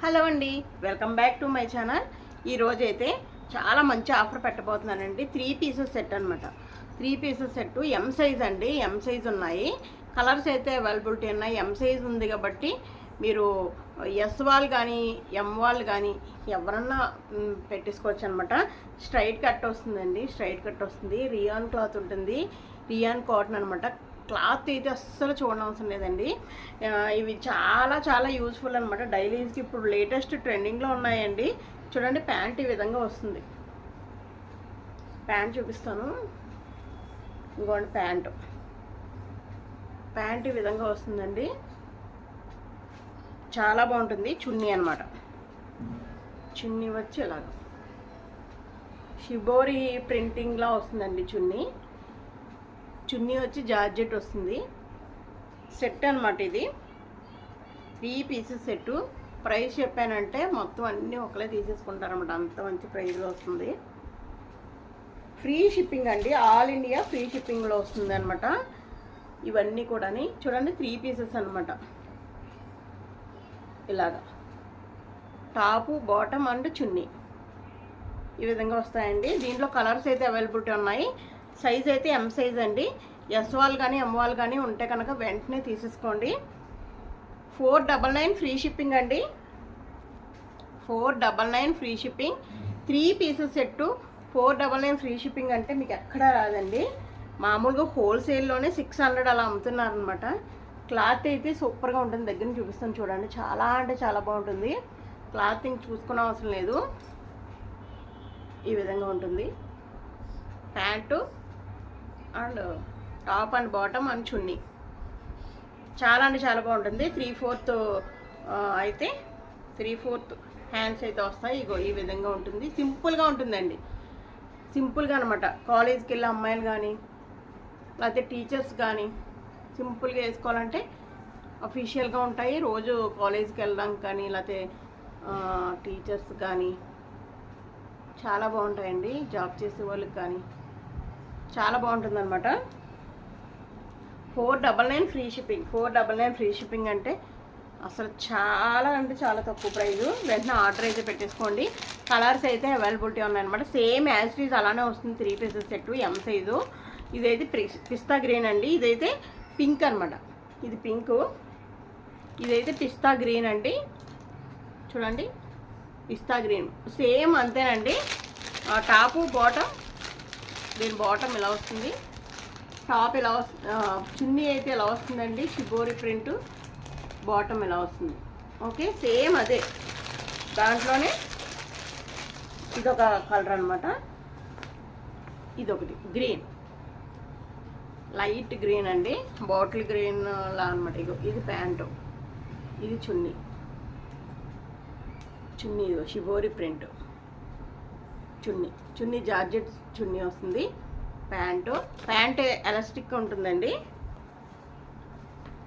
Hello అండి. Welcome back to my channel. ఈరోజు అయితే చాలా మంచి ఆఫర్ పెట్టబోతున్నానండి. త్రీ పీసెస్ సెట్ అనమాట three pieces set M size అండి. ఎం సైజ్ ఉన్నాయి. కలర్స్ అయితే అవైలబిలిటీ ఉన్నాయి. ఎం సైజ్ ఉంది కాబట్టి మీరు ఎస్ వాల్ కానీ ఎం వాల్ కానీ ఎవరన్నా పెట్టేసుకోవచ్చు అనమాట స్ట్రైట్ కట్ వస్తుందండి. స్ట్రైట్ కట్ వస్తుంది. రియాన్ క్లాత్ ఉంటుంది. రియాన్ కాటన్ అనమాట క్లాత్ అయితే అస్సలు చూడనవసరం లేదండి. ఇవి చాలా చాలా యూస్ఫుల్ అనమాట డైలీస్కి ఇప్పుడు లేటెస్ట్ ట్రెండింగ్లో ఉన్నాయండి. చూడండి ప్యాంట్ ఈ విధంగా వస్తుంది. ప్యాంట్ చూపిస్తాను. ఇంకోండి ప్యాంటు. ప్యాంట్ ఈ విధంగా వస్తుందండి. చాలా బాగుంటుంది. చున్నీ అనమాట చున్నీ వచ్చి ఇలాగ. షిబోరి ప్రింటింగ్లా వస్తుందండి చున్నీ. చున్నీ వచ్చి జార్జెట్ వస్తుంది. సెట్ అనమాట ఇది. Three pieces set. ప్రైస్ చెప్పానంటే మొత్తం అన్నీ ఒకలే తీసేసుకుంటారన్నమాట. అంత మంచి ప్రైస్లో వస్తుంది. ఫ్రీ షిప్పింగ్ అండి. ఆల్ ఇండియా ఫ్రీ షిప్పింగ్లో వస్తుంది అనమాట ఇవన్నీ కూడాని చూడండి త్రీ పీసెస్ అనమాట ఇలాగా. Top bottom and chunni. ఈ విధంగా వస్తాయండి. దీంట్లో కలర్స్ అయితే అవైలబిలిటీ ఉన్నాయి. సైజ్ అయితే ఎం సైజ్ అండి. ఎస్ వాళ్ళు కానీ ఎం వాళ్ళు కానీ ఉంటే కనుక వెంటనే తీసేసుకోండి. Four double nine free shipping అండి. Four double nine free shipping three pieces set four double nine free shipping అంటే మీకు ఎక్కడా రాదండి. మామూలుగా హోల్సేల్లోనే సిక్స్ హండ్రెడ్ అలా అమ్ముతున్నారనమాట క్లాత్ అయితే సూపర్గా ఉంటుంది. దగ్గర చూపిస్తాను చూడండి. చాలా అంటే చాలా బాగుంటుంది. క్లాత్ ఇంక చూసుకునే అవసరం లేదు. ఈ విధంగా ఉంటుంది. Pant and top and bottom and chunni. చాలా అంటే చాలా బాగుంటుంది. త్రీ ఫోర్త్ అయితే త్రీ ఫోర్త్ హ్యాండ్స్ అయితే వస్తాయి. ఇగో ఈ విధంగా ఉంటుంది. సింపుల్గా ఉంటుందండి. సింపుల్గా అనమాట కాలేజ్కి వెళ్ళే అమ్మాయిలు కానీ లేకపోతే టీచర్స్ కానీ సింపుల్గా వేసుకోవాలంటే అఫీషియల్గా ఉంటాయి. రోజు కాలేజ్కి వెళ్ళడానికి కానీ లేకపోతే టీచర్స్ కానీ చాలా బాగుంటాయండి. జాబ్ చేసే వాళ్ళకి కానీ చాలా బాగుంటుంది అనమాట four double nine free shipping. Four double nine free shipping అంటే అసలు చాలా అంటే చాలా తక్కువ ప్రైజు వెంటనే ఆర్డర్ అయితే పెట్టేసుకోండి. కలర్స్ అయితే అవైలబిలిటీ ఉన్నాయన్నమాట. సేమ్ యాజ్ టీజ్ అలానే వస్తుంది. Three pieces set M size ఇదైతే పిస్తా గ్రీన్ అండి. ఇదైతే పింక్ అనమాట ఇది పింక్. ఇదైతే పిస్తా గ్రీన్ అండి. చూడండి. పిస్తా గ్రీన్. సేమ్ అంతేనండి. ఆ టాపు బాటమ్ దీని బాటమ్ ఇలా వస్తుంది. టాప్ ఇలా వస్తుంది చున్నీ అయితే ఇలా వస్తుందండి. షిబోరి ప్రింట్ బాటమ్ ఇలా వస్తుంది. ఓకే సేమ్ అదే. దాంట్లోనే ఇదొక కలర్ అనమాట ఇదొకటి గ్రీన్ లైట్ గ్రీన్ అండి. బాటిల్ గ్రీన్ లా అనమాట ఇగో ఇది ప్యాంటు ఇది చున్నీ. చున్నీ ఇదిగో shibori print chunni chunni georgette chunni వస్తుంది. ప్యాంటు ప్యాంట్ ఎలాస్టిక్ ఉంటుందండి.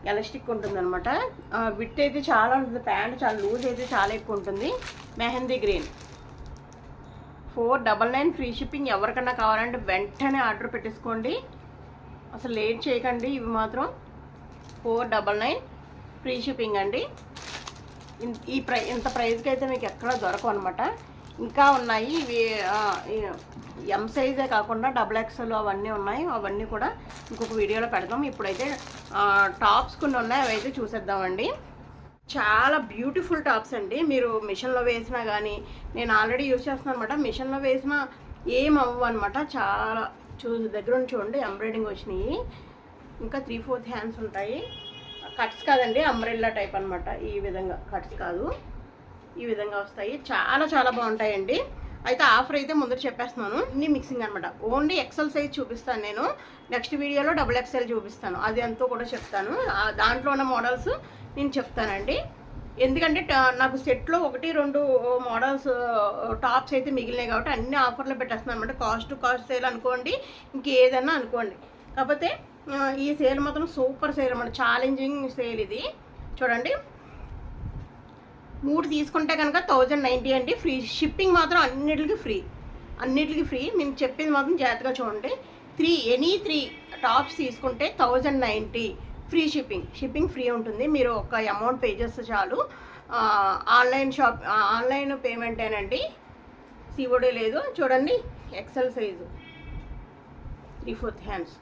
ఎలాస్టిక్ ఉంటుందన్నమాట. విట్ అయితే చాలా ఉంటుంది ప్యాంట్ చాలా లూజ్ అయితే చాలా ఎక్కువ ఉంటుంది. Mehndi green. Four double nine free shipping ఎవరికన్నా కావాలంటే వెంటనే ఆర్డర్ పెట్టేసుకోండి. అసలు లేట్ చేయకండి ఇవి మాత్రం. Four double nine free shipping అండి. ఇన్- ఈ ప్రై ఇంత ప్రైస్కి అయితే మీకు ఎక్కడ దొరకవు అనమాట ఇంకా ఉన్నాయి. ఇవి ఎం సైజే కాకుండా డబుల్ ఎక్స్ఎల్ అవన్నీ ఉన్నాయి. అవన్నీ కూడా ఇంకొక వీడియోలో పెడదాం. ఇప్పుడైతే టాప్స్ కొన్ని ఉన్నాయి. అవి అయితే చూసేద్దామండి. చాలా బ్యూటిఫుల్ టాప్స్ అండి. మీరు మిషన్లో వేసినా కానీ నేను ఆల్రెడీ యూజ్ చేస్తున్నాను అనమాట మిషన్లో వేసినా ఏం అవ్వవు అనమాట చాలా చూ దగ్గర నుంచి చూడండి. ఎంబ్రాయిడింగ్ వచ్చినాయి. ఇంకా త్రీ ఫోర్త్ హ్యాండ్స్ ఉంటాయి. కట్స్ కాదండి అంబ్రెల్లా టైప్ అనమాట ఈ విధంగా కట్స్ కాదు. ఈ విధంగా వస్తాయి. చాలా చాలా బాగుంటాయండి. అయితే ఆఫర్ అయితే ముందర చెప్పేస్తున్నాను. అన్ని మిక్సింగ్ అనమాట ఓన్లీ ఎక్సెల్ సైజ్ చూపిస్తాను నేను. నెక్స్ట్ వీడియోలో డబుల్ ఎక్సెల్ చూపిస్తాను. అది ఎంతో కూడా చెప్తాను. దాంట్లో ఉన్న మోడల్స్ నేను చెప్తానండి. ఎందుకంటే నాకు సెట్లో ఒకటి రెండు మోడల్స్ టాప్స్ అయితే మిగిలినాయి కాబట్టి అన్ని ఆఫర్లో పెట్టేస్తున్నాను అనమాట కాస్ట్ కాస్ట్ సేల్ అనుకోండి ఇంకేదన్నా అనుకోండి. కాకపోతే ఈ సేల్ మాత్రం సూపర్ సేల్ అనమాట ఛాలెంజింగ్ సేల్ ఇది. చూడండి. మూడు తీసుకుంటే కనుక థౌజండ్ నైంటీ అండి. ఫ్రీ షిప్పింగ్ మాత్రం అన్నిటికి ఫ్రీ. అన్నిటికీ ఫ్రీ. మేము చెప్పింది మాత్రం జాగ్రత్తగా చూడండి. త్రీ ఎనీ త్రీ టాప్స్ తీసుకుంటే thousand ninety. Free shipping. Shipping free ఉంటుంది. మీరు ఒక అమౌంట్ పే చేస్తే చాలు. ఆన్లైన్ షాప్ ఆన్లైన్ పేమెంటేనండి సిఓడి లేదు. చూడండి. XL size. Three fourth hands.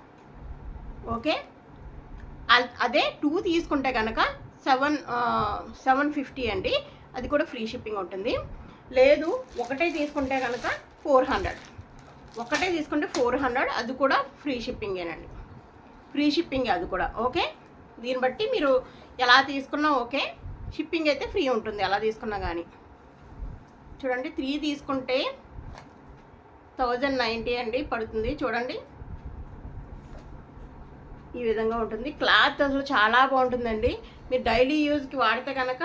Okay? అదే టూ తీసుకుంటే కనుక సెవెన్ సెవెన్ ఫిఫ్టీ అండి. అది కూడా ఫ్రీ షిప్పింగ్ ఉంటుంది. లేదు ఒకటే తీసుకుంటే కనుక ఫోర్ హండ్రెడ్. ఒకటే తీసుకుంటే ఫోర్ హండ్రెడ్ అది కూడా ఫ్రీ షిప్పింగేనండి ఫ్రీ షిప్పింగ్ అది కూడా ఓకే? దీన్ని బట్టి మీరు ఎలా తీసుకున్నా ఓకే. షిప్పింగ్ అయితే ఫ్రీ ఉంటుంది ఎలా తీసుకున్నా కానీ చూడండి త్రీ తీసుకుంటే థౌజండ్ నైంటీ అండి పడుతుంది చూడండి. ఈ విధంగా ఉంటుంది. క్లాత్ అసలు చాలా బాగుంటుందండి. మీరు డైలీ యూజ్కి వాడితే కనుక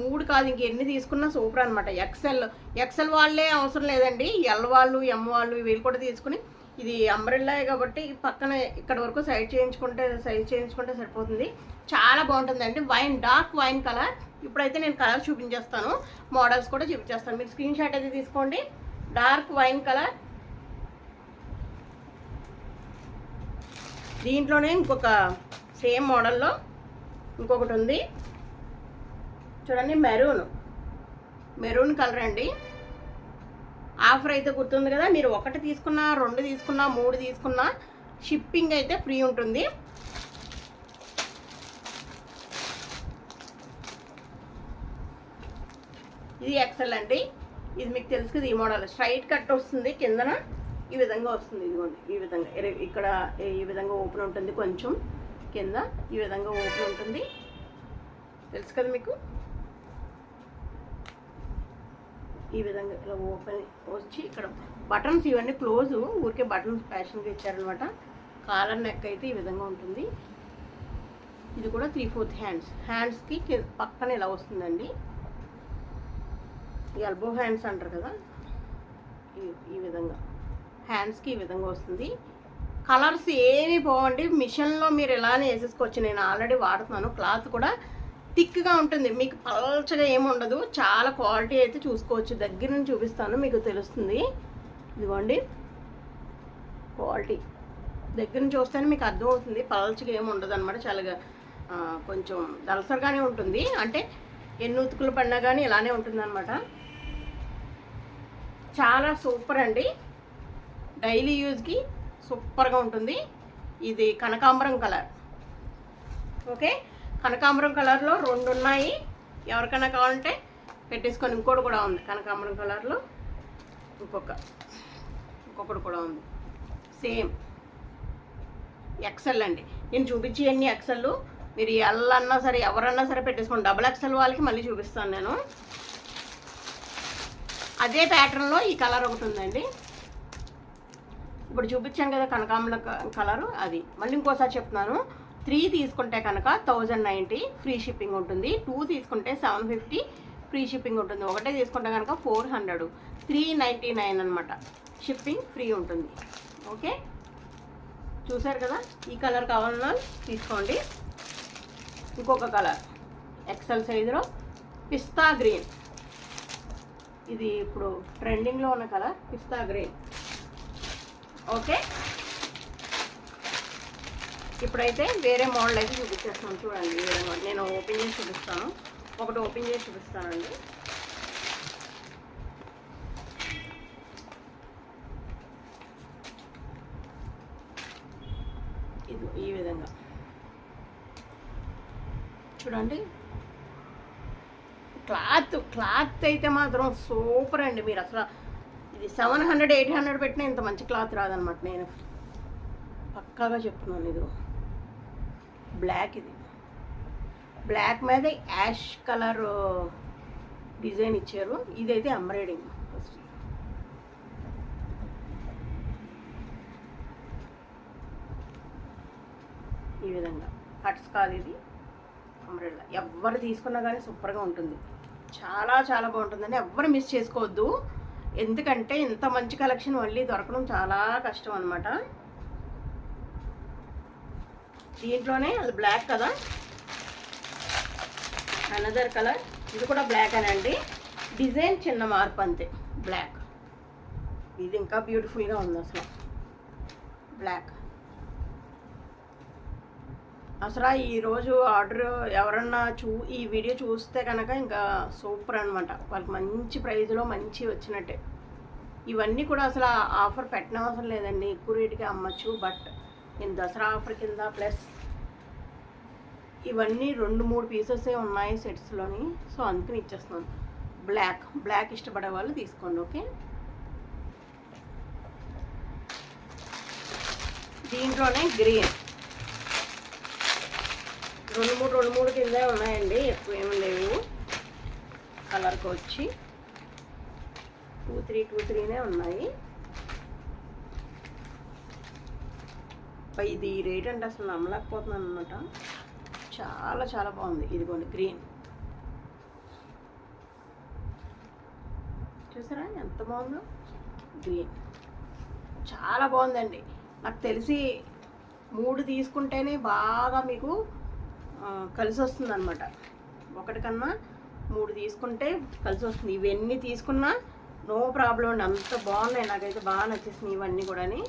మూడు కాదు ఇంక ఎన్ని తీసుకున్నా సూపర్ అనమాట ఎక్సెల్ ఎక్సెల్ వాళ్ళే అవసరం లేదండి. ఎల్ వాళ్ళు ఎం వాళ్ళు వీళ్ళు కూడా తీసుకుని ఇది అంబ్రెల్లా కాబట్టి పక్కన ఇక్కడ వరకు సైడ్ చేయించుకుంటే సైజ్ చేయించుకుంటే సరిపోతుంది. చాలా బాగుంటుందండి. వైన్ డార్క్ వైన్ కలర్ ఇప్పుడైతే నేను కలర్ చూపించేస్తాను. మోడల్స్ కూడా చూపించేస్తాను. మీరు స్క్రీన్ షాట్ అయితే తీసుకోండి. డార్క్ వైన్ కలర్ దీంట్లోనే ఇంకొక సేమ్ మోడల్లో ఇంకొకటి ఉంది. చూడండి మెరూన్. మెరూన్ కలర్ అండి. ఆఫర్ అయితే గుర్తుంది కదా మీరు ఒకటి తీసుకున్నా రెండు తీసుకున్నా మూడు తీసుకున్నా షిప్పింగ్ అయితే ఫ్రీ ఉంటుంది. ఇది ఎక్సెల్ అండి. ఇది మీకు తెలుసు కదా ఈ మోడల్. స్ట్రైట్ కట్ వస్తుంది కిందన ఈ విధంగా వస్తుంది. ఇదిగోండి ఈ విధంగా. ఇక్కడ ఈ విధంగా ఓపెన్ ఉంటుంది కొంచెం కింద. ఈ విధంగా ఓపెన్ ఉంటుంది. తెలుసు కదా మీకు? ఈ విధంగా ఇలా ఓపెన్ వచ్చి ఇక్కడ బటన్స్ ఇవన్నీ క్లోజ్ ఊరికే బటన్స్ ఫ్యాషన్గా ఇచ్చారనమాట కాలర్ నెక్ అయితే ఈ విధంగా ఉంటుంది. ఇది కూడా త్రీ ఫోర్త్ హ్యాండ్స్ హ్యాండ్స్కి పక్కన ఇలా వస్తుందండి. ఈ ఎల్బో హ్యాండ్స్ అంటారు కదా? ఈ- ఈ విధంగా. హ్యాండ్స్కి ఈ విధంగా వస్తుంది. కలర్స్ ఏమి పోవండి. మిషన్లో మీరు ఇలానే వేసేసుకోవచ్చు. నేను ఆల్రెడీ వాడుతున్నాను. క్లాత్ కూడా థిక్గా ఉంటుంది. మీకు పల్చగా ఏమి ఉండదు. చాలా క్వాలిటీ అయితే చూసుకోవచ్చు. దగ్గర నుంచి చూపిస్తాను. మీకు తెలుస్తుంది. ఇదిగోండి. క్వాలిటీ. దగ్గర నుంచి చూస్తేనే మీకు అర్థమవుతుంది. పల్చగా ఏమి ఉండదు అనమాట చాలా కొంచెం దలసరిగానే ఉంటుంది. అంటే ఎన్ని ఉతుకులు పడినా కానీ ఇలానే ఉంటుంది అనమాట చాలా సూపర్ అండి. డైలీ యూజ్కి సూపర్గా ఉంటుంది. ఇది కనకాంబరం కలర్. ఓకే? కనకాంబరం కలర్లో రెండు ఉన్నాయి. ఎవరికైనా కావాలంటే పెట్టేసుకొని ఇంకోటి కూడా ఉంది. కనకాంబరం కలర్లో ఇంకొక ఇంకొకటి కూడా ఉంది. సేమ్. ఎక్సెల్ అండి. నేను చూపించి అన్ని ఎక్సెల్ మీరు ఎల్ అన్నా సరే ఎవరన్నా సరే పెట్టేసుకోండి. డబుల్ ఎక్సెల్ వాళ్ళకి మళ్ళీ చూపిస్తాను నేను. అదే ప్యాటర్న్లో ఈ కలర్ ఒకటి ఉందండి. ఇప్పుడు చూపించాను కదా కనకాంబల కలరు అది. మళ్ళీ ఇంకోసారి చెప్తున్నాను. త్రీ తీసుకుంటే కనుక థౌజండ్ నైంటీ ఫ్రీ షిప్పింగ్ ఉంటుంది. టూ తీసుకుంటే సెవెన్ ఫిఫ్టీ ఫ్రీ షిప్పింగ్ ఉంటుంది. ఒకటే తీసుకుంటే కనుక four hundred. Three ninety nine అనమాట షిప్పింగ్ ఫ్రీ ఉంటుంది. ఓకే? చూసారు కదా? ఈ కలర్ కావాలన్నా తీసుకోండి. ఇంకొక కలర్. ఎక్సెల్ సైజులో. పిస్తా గ్రీన్. ఇది ఇప్పుడు ట్రెండింగ్లో ఉన్న కలర్. పిస్తా గ్రీన్. ఓకే? ఇప్పుడైతే వేరే మోడల్ అయితే చూపించేస్తాను. చూడండి వేరే మోడల్. నేను ఓపెన్ చేసి చూపిస్తాను. ఒకటి ఓపెన్ చేసి చూపిస్తానండి. ఇది ఈ విధంగా. చూడండి. క్లాత్ క్లాత్ అయితే మాత్రం సూపర్ అండి. మీరు అసలు ఇది సెవెన్ హండ్రెడ్ ఎయిట్ హండ్రెడ్ పెట్టినా ఇంత మంచి క్లాత్ రాదనమాట నేను. పక్కాగా చెప్తున్నాను ఇది బ్లాక్ ఇది. బ్లాక్ మీద యాష్ కలర్ డిజైన్ ఇచ్చారు. ఇదైతే ఎంబ్రాయిడింగ్ ఈ విధంగా. కట్స్ కాదు ఇది. అంబ్రెల్లా ఎవరు తీసుకున్నా కానీ సూపర్గా ఉంటుంది. చాలా చాలా బాగుంటుందండి. ఎవ్వరు మిస్ చేసుకోవద్దు. ఎందుకంటే ఇంత మంచి కలెక్షన్ మళ్ళీ దొరకడం చాలా కష్టం అనమాట దీంట్లోనే అది బ్లాక్ కదా. అనదర్ కలర్ ఇది కూడా బ్లాక్ అనండి డిజైన్ చిన్న మార్పు అంతే. బ్లాక్. ఇది ఇంకా బ్యూటిఫుల్గా ఉంది అసలు. బ్లాక్. అసలు ఈరోజు ఆర్డర్ ఎవరన్నా చూ ఈ వీడియో చూస్తే కనుక ఇంకా సూపర్ అనమాట వాళ్ళకి మంచి ప్రైజ్లో మంచి వచ్చినట్టే. ఇవన్నీ కూడా అసలు ఆఫర్ పెట్టనవసరం లేదండి. ఎక్కువ రేటుకి అమ్మచ్చు బట్ నేను దసరా ఆఫర్ కింద ప్లస్ ఇవన్నీ రెండు మూడు పీసెసే ఉన్నాయి సెట్స్లోని. సో అందుకని ఇచ్చేస్తున్నాను. బ్లాక్ బ్లాక్ ఇష్టపడే వాళ్ళు తీసుకోండి ఓకే? దీంట్లోనే గ్రీన్. రెండు మూడు రెండు మూడు కిందే ఉన్నాయండి. ఎక్కువ ఏమి లేవు. కలర్కి వచ్చి టూ త్రీ టూ త్రీనే ఉన్నాయి. ఇది రేట్ అంటే అసలు నమ్మలేకపోతున్నాను అనమాట చాలా చాలా బాగుంది. ఇదిగోండి గ్రీన్ చూసారా? ఎంత బాగుందో? గ్రీన్ చాలా బాగుందండి. నాకు తెలిసి మూడు తీసుకుంటేనే బాగా మీకు కలిసి వస్తుంది అనమాట ఒకటి కన్నా మూడు తీసుకుంటే కలిసి వస్తుంది ఇవన్నీ తీసుకున్నా నో ప్రాబ్లం అండి. అంత బాగున్నాయి. నాకైతే బాగా నచ్చేసినాయి ఇవన్నీ కూడాని.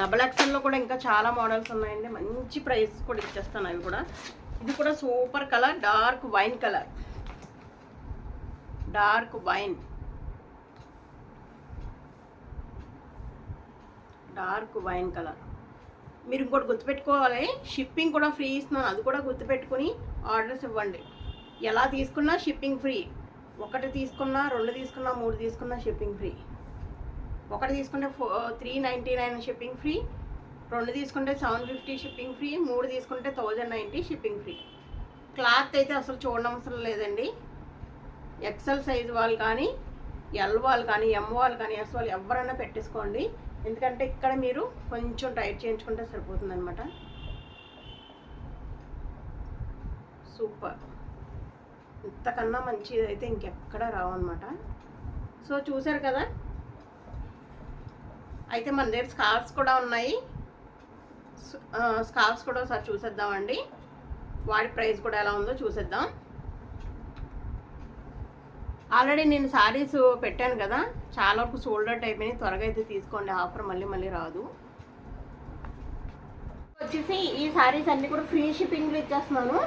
డబల్ ఎక్సెల్లో కూడా ఇంకా చాలా మోడల్స్ ఉన్నాయండి. మంచి ప్రైస్ కూడా ఇచ్చేస్తాను అవి కూడా. ఇది కూడా super colour dark wine colour. Dark wine. Dark wine colour. మీరు ఇంకోటి గుర్తుపెట్టుకోవాలి షిప్పింగ్ కూడా ఫ్రీ ఇస్తున్నాను అది కూడా గుర్తుపెట్టుకుని ఆర్డర్స్ ఇవ్వండి. ఎలా తీసుకున్నా షిప్పింగ్ ఫ్రీ. ఒకటి తీసుకున్నా రెండు తీసుకున్నా మూడు తీసుకున్నా షిప్పింగ్ ఫ్రీ. ఒకటి తీసుకుంటే four three ninety nine shipping free. రెండు తీసుకుంటే సెవెన్ ఫిఫ్టీ షిప్పింగ్ ఫ్రీ. మూడు తీసుకుంటే thousand ninety shipping free. Cloth అయితే అసలు చూడనవసరం లేదండి. ఎక్సెల్ సైజ్ వాళ్ళు కానీ ఎల్ వాళ్ళు కానీ ఎం వాళ్ళు కానీ ఎస్ వాళ్ళు ఎవరైనా పెట్టేసుకోండి. ఎందుకంటే ఇక్కడ మీరు కొంచెం టైట్ చేయించుకుంటే సరిపోతుంది అనమాట సూపర్. ఇంతకన్నా మంచిది అయితే ఇంకెక్కడ రావన్నమాట. సో చూసారు కదా? అయితే మన దగ్గర స్కార్ఫ్స్ కూడా ఉన్నాయి. స్కార్ఫ్స్ కూడా ఒకసారి చూసేద్దామండి. వాటి ప్రైస్ కూడా ఎలా ఉందో చూసేద్దాం. ఆల్రెడీ నేను శారీస్ పెట్టాను కదా చాలా వరకు సోల్డ్ అవుట్ అయిపోయినాయి. త్వరగా అయితే తీసుకోండి. ఆఫర్ మళ్ళీ మళ్ళీ రాదు. వచ్చేసి ఈ శారీస్ అన్ని కూడా ఫ్రీ షిప్పింగ్లు ఇచ్చేస్తున్నాను.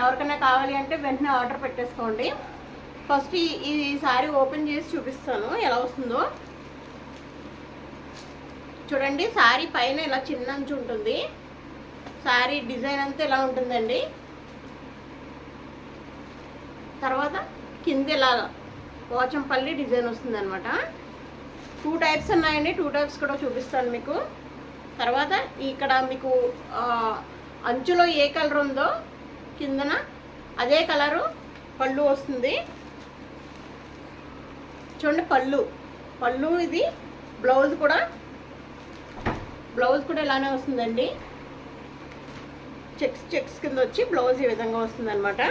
ఎవరికైనా కావాలి అంటే వెంటనే ఆర్డర్ పెట్టేసుకోండి. ఫస్ట్ ఈ ఈ శారీ ఓపెన్ చేసి చూపిస్తాను. ఎలా వస్తుందో. చూడండి శారీ పైన ఇలా చిన్న అంచు ఉంటుంది. శారీ డిజైన్ అంతా ఇలా ఉంటుందండి. తర్వాత కింద ఇలాగా పోచంపల్లి డిజైన్ వస్తుంది అనమాట టూ టైప్స్ ఉన్నాయండి. టూ టైప్స్ కూడా చూపిస్తాను మీకు. తర్వాత ఇక్కడ మీకు అంచులో ఏ కలర్ ఉందో కిందన అదే కలరు పళ్ళు వస్తుంది. చూడండి పళ్ళు. పళ్ళు ఇది బ్లౌజ్ కూడా. బ్లౌజ్ కూడా ఇలానే వస్తుందండి. చెక్స్ చెక్స్ కింద వచ్చి బ్లౌజ్ ఈ విధంగా వస్తుంది అనమాట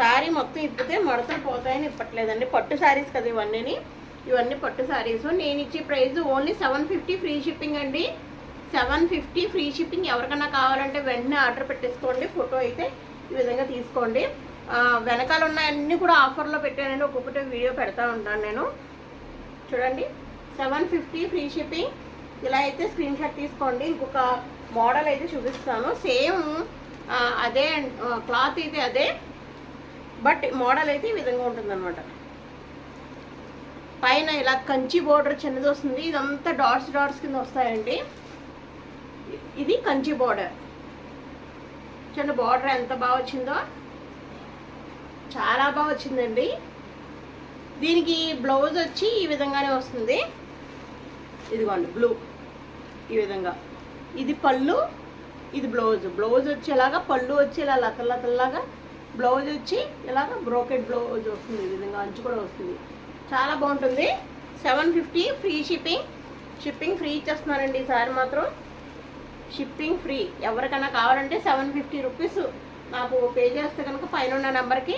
శారీ మొత్తం ఇప్పితే మడతలు పోతాయని ఇప్పట్లేదండి. పట్టు శారీస్ కదా ఇవన్నీ ఇవన్నీ పట్టు శారీస్ నేను ఇచ్చే price only seven fifty free shipping అండి. సెవెన్ ఫిఫ్టీ ఫ్రీ షిప్పింగ్ ఎవరికైనా కావాలంటే వెంటనే ఆర్డర్ పెట్టేసుకోండి. ఫోటో అయితే ఈ విధంగా తీసుకోండి. వెనకాల ఉన్న కూడా ఆఫర్లో పెట్టానండి. ఒక్కొక్కటి వీడియో పెడతా ఉంటాను నేను. చూడండి. Seven fifty free shipping. ఇలా అయితే స్క్రీన్ షాట్ తీసుకోండి. ఇంకొక మోడల్ అయితే చూపిస్తాను. సేమ్ అదే క్లాత్ అయితే అదే. బట్ మోడల్ అయితే ఈ విధంగా ఉంటుంది పైన ఇలా కంచి బోర్డర్ చిన్నది వస్తుంది. ఇదంతా డాట్స్ డాట్స్ కింద వస్తాయండి. ఇది కంచి బోర్డర్. చిన్న బోర్డర్ ఎంత బాగా వచ్చిందో. చాలా బాగా వచ్చిందండి. దీనికి బ్లౌజ్ వచ్చి ఈ విధంగానే వస్తుంది. ఇదిగోండి బ్లూ. ఈ విధంగా. ఇది పళ్ళు ఇది బ్లౌజ్. బ్లౌజ్ వచ్చేలాగా పళ్ళు వచ్చేలా ఇలా బ్లౌజ్ వచ్చి ఇలాగ బ్రోకెట్ బ్లౌజ్ వస్తుంది ఈ విధంగా అంచు కూడా వస్తుంది. చాలా బాగుంటుంది. Seven fifty free shipping. Shipping free ఇచ్చేస్తున్నారండి ఈసారి మాత్రం. Shipping free. ఎవరికైనా కావాలంటే సెవెన్ ఫిఫ్టీ రూపీస్ నాకు పే చేస్తే కనుక పైన ఉన్న నెంబర్కి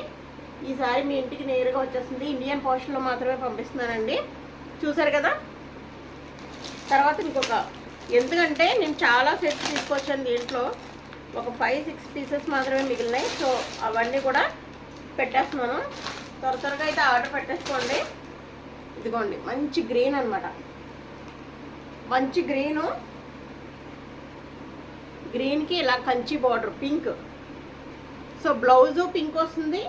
ఈసారి మీ ఇంటికి నేరుగా వచ్చేస్తుంది. ఇండియన్ పోస్ట్లో మాత్రమే పంపిస్తున్నానండి. చూసారు కదా? తర్వాత ఇంకొక ఎందుకంటే నేను చాలా సెట్స్ తీసుకొచ్చాను దీంట్లో. ఒక ఫైవ్ సిక్స్ పీసెస్ మాత్రమే మిగిలినాయి. సో అవన్నీ కూడా పెట్టేస్తున్నాను. త్వర త్వరగా అయితే ఆర్డర్ పెట్టేసుకోండి. ఇదిగోండి మంచి గ్రీన్ అన్నమాట. మంచి గ్రీను గ్రీన్కి ఇలా Kanchi border pink so blouse pink వస్తుంది.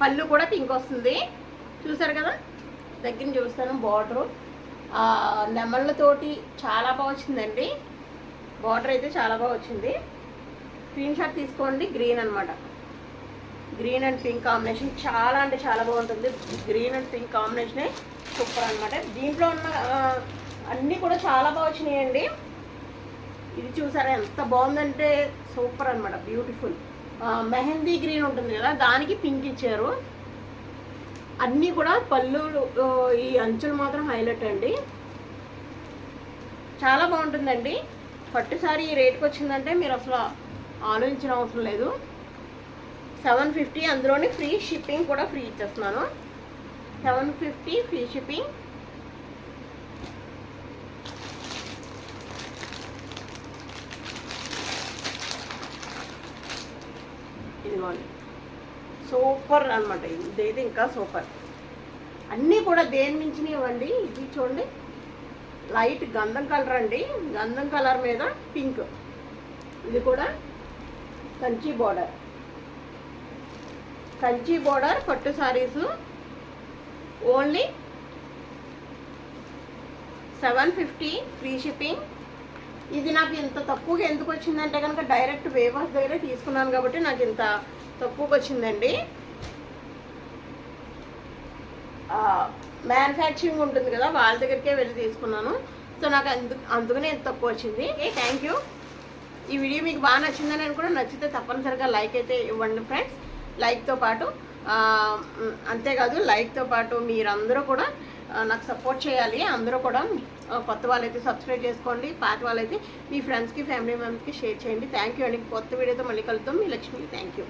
పళ్ళు కూడా పింక్ వస్తుంది. చూసారు కదా? దగ్గర నుంచి చూస్తాను బార్డరు నెమళ్ళతోటి చాలా బాగా వచ్చిందండి. బార్డర్ అయితే చాలా బాగా వచ్చింది. స్క్రీన్ షాట్ తీసుకోండి గ్రీన్ అన్నమాట. గ్రీన్ అండ్ పింక్ కాంబినేషన్ చాలా అంటే చాలా బాగుంటుంది. గ్రీన్ అండ్ పింక్ కాంబినేషనే సూపర్ అన్నమాట. దీంట్లో ఉన్న అన్నీ కూడా చాలా బాగా వచ్చినాయండి. ఇది చూసారా ఎంత బాగుందంటే సూపర్ అన్నమాట. బ్యూటిఫుల్ మెహందీ గ్రీన్ ఉంటుంది కదా దానికి పింక్ ఇచ్చారు. అన్నీ కూడా పళ్ళు ఈ అంచులు మాత్రం హైలైట్ అండి. చాలా బాగుంటుందండి. పట్టు సారీ ఈ రేట్కి వచ్చిందంటే మీరు అసలు ఆలోచించిన అవసరం లేదు. సెవెన్ ఫిఫ్టీ అందులోని ఫ్రీ షిప్పింగ్ కూడా ఫ్రీ ఇచ్చేస్తున్నాను. Seven fifty free shipping. ఇదిగోండి. సూపర్ అనమాట ఇదైతే ఇంకా సూపర్. అన్నీ కూడా దేని మించినవి ఇవ్వండి. ఇది చూడండి. లైట్ గంధం కలర్ అండి. గంధం కలర్ మీద పింక్ ఇది కూడా కంచి బోర్డర్ కంచి బోర్డర్ పట్టు saris only seven fifty free shipping ఇది నాకు ఇంత తక్కువగా ఎందుకు వచ్చిందంటే కనుక డైరెక్ట్ వేవర్స్ దగ్గరే తీసుకున్నాను కాబట్టి నాకు ఇంత తక్కువకి వచ్చిందండి. మ్యానుఫ్యాక్చరింగ్ ఉంటుంది కదా వాళ్ళ దగ్గరికే వెళ్ళి తీసుకున్నాను. సో నాకు అందుకు అందుకనే ఎంత తక్కువ వచ్చింది. ఏ థ్యాంక్ యూ ఈ వీడియో మీకు బాగా నచ్చిందని అని నచ్చితే తప్పనిసరిగా లైక్ అయితే ఇవ్వండి ఫ్రెండ్స్ లైక్తో పాటు అంతేకాదు లైక్తో పాటు మీరందరూ కూడా నాకు సపోర్ట్ చేయాలి. అందరూ కూడా కొత్త వాళ్ళైతే సబ్స్క్రైబ్ చేసుకోండి. పాత వాళ్ళైతే మీ ఫ్రెండ్స్కి ఫ్యామిలీ మెంబర్స్కి షేర్ చేయండి. థ్యాంక్ యూ అండి. కొత్త వీడియోతో మళ్ళీ కలుద్దాం. మీ లక్ష్మి. Thank you